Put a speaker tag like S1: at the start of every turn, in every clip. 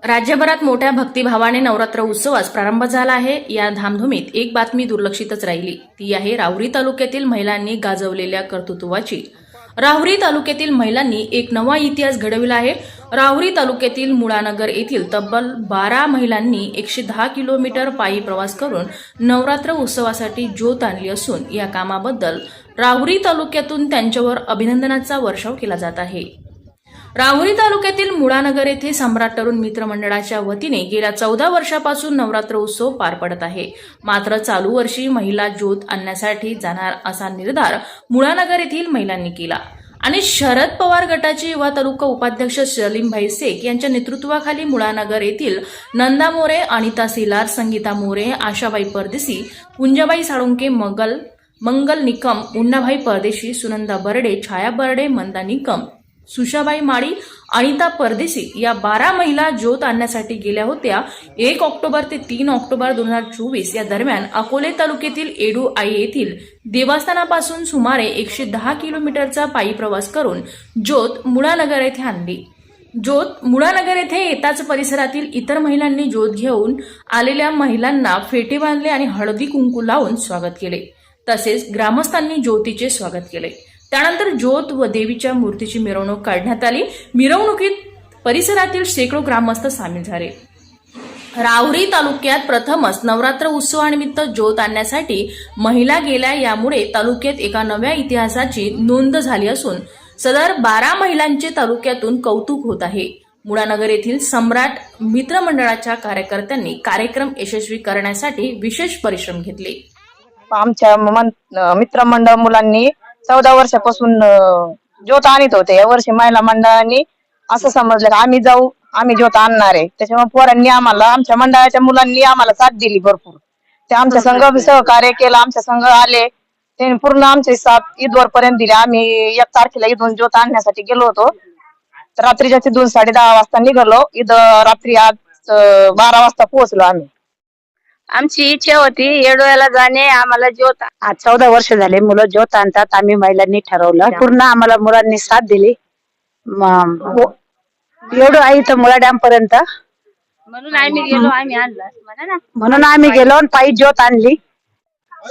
S1: राज्यभरात मोठ्या भक्तिभावाने नवरात्र उत्सवास प्रारंभ झाला आहे. या धामधुमीत एक बातमी दुर्लक्षितच राहिली. ती आहे राहुरी तालुक्यातील महिलांनी गाजवलेल्या कर्तृत्वाची. राहुरी तालुक्यातील महिलांनी एक नवा इतिहास घडविला आहे. राहुरी तालुक्यातील मुळानगर येथील तब्बल बारा महिलांनी एकशे दहा किलोमीटर पायी प्रवास करून नवरात्र उत्सवासाठी ज्योत आणली असून या कामाबद्दल राहुरी तालुक्यातून त्यांच्यावर अभिनंदनाचा वर्षाव केला जात आहे. राहुरी तालुक्यातील मुळानगर येथे सम्राट तरुण मित्र मंडळाच्या वतीने गेल्या चौदा वर्षापासून नवरात्र उत्सव पार पडत आहे. मात्र चालू वर्षी महिला ज्योत आणण्यासाठी जाणार असा निर्धार मुळानगर येथील महिलांनी केला. आणि शरद पवार गटाचे युवा तालुका उपाध्यक्ष सलीमभाई शेख यांच्या नेतृत्वाखाली मुळानगर येथील नंदा मोरे अनिता सिलार संगीता मोरे आशाबाई परदेसी पुंजाबाई साळुंके मगल मंगल निकम उन्नाभाई परदेशी सुनंदा बर्डे छाया बर्डे मंदा निकम सुशाबाई माळी अनिता परदेशी या बारा महिला ज्योत आणण्यासाठी गेल्या होत्या. एक ऑक्टोबर ते तीन ऑक्टोबर दोन हजार चोवीस या दरम्यान अकोले तालुक्यातील एडू आई येथील देवस्थानापासून सुमारे एकशे दहा किलोमीटरचा पायी प्रवास करून ज्योत मुळानगर येथे आणली. ज्योत मुळानगर येथे येताच परिसरातील इतर महिलांनी ज्योत घेऊन आलेल्या महिलांना फेटे बांधले आणि हळदी कुंकू लावून स्वागत केले. तसेच ग्रामस्थांनी ज्योतीचे स्वागत केले. त्यानंतर ज्योत व देवीच्या मूर्तीची मिरवणूक काढण्यात आली. मिरवणुकीत परिसरातील शेकडो ग्रामस्थ सामील झाले. राहुरी तालुक्यात प्रथमच नवरात्र उत्सवानिमित्त ज्योत आणण्यासाठी महिला गेल्या यामुळे तालुक्यात एका नव्या इतिहासाची नोंद झाली असून सदर बारा महिलांचे तालुक्यातून कौतुक होत आहे. मुळानगर येथील सम्राट मित्रमंडळाच्या कार्यकर्त्यांनी कार्यक्रम यशस्वी करण्यासाठी विशेष परिश्रम घेतले.
S2: आमच्या मित्रमंडळ मुलांनी चौदा वर्षापासून ज्योत आणत होते. या वर्षी महिला मंडळांनी असं समजलं की आम्ही जाऊ आम्ही ज्योत आणणार आहे. त्याच्यामुळे पोरांनी आम्हाला आमच्या मंडळाच्या मुलांनी आम्हाला साथ दिली भरपूर. ते आमच्या संघ सहकार्य केलं आमच्या संघ आले. त्यांनी पूर्ण आमचे साथ ईदवर पर्यंत दिले. आम्ही एक तारखेला इथून ज्योत आणण्यासाठी गेलो होतो. तर रात्रीच्या तिथून साडे दहा वाजता निघालो. ईद रात्री आज बारा वाजता पोहोचलो आम्ही.
S3: आमची इच्छा होती येडोळ्याला जाणे आम्हाला ज्योत
S4: आज चौदा वर्ष झाले मुलं ज्योत आणतात आम्ही महिलांनी ठरवलं. पूर्ण आम्हाला मुलांनी साथ दिली. एवढं आहे तर मुला डॅम पर्यंत.
S3: म्हणून आम्ही गेलो आम्ही आणला
S4: म्हणून आम्ही गेलो आणि पायी ज्योत आणली.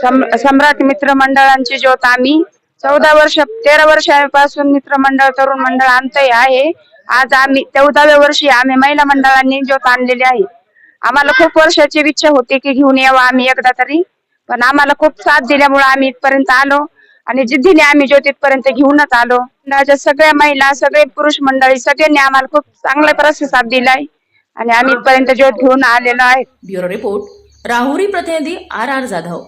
S3: सम- सम्राट मित्र मंडळांची ज्योत आम्ही. चौदा वर्ष तेरा वर्षापासून मित्र मंडळ तरुण मंडळ आणतोय आहे. आज आम्ही चौदाव्या वर्षी आम्ही महिला मंडळांनी ज्योत आणलेली आहे. आम्हाला खूप वर्षाची इच्छा होती की घेऊन यावं आम्ही एकदा तरी. पण आम्हाला खूप साथ दिल्यामुळे आम्ही इथपर्यंत आलो. आणि जिद्दीने आम्ही ज्योतिथपर्यंत घेऊनच आलो. मंडळाच्या सगळ्या महिला सगळे पुरुष मंडळी सगळ्यांनी आम्हाला खूप चांगल्या प्रतिसाद दिलाय. आणि आम्ही इथपर्यंत ज्योत घेऊन आलेलो आहे.
S1: ब्युरो रिपोर्ट राहुरी प्रतिनिधी आर आर जाधव.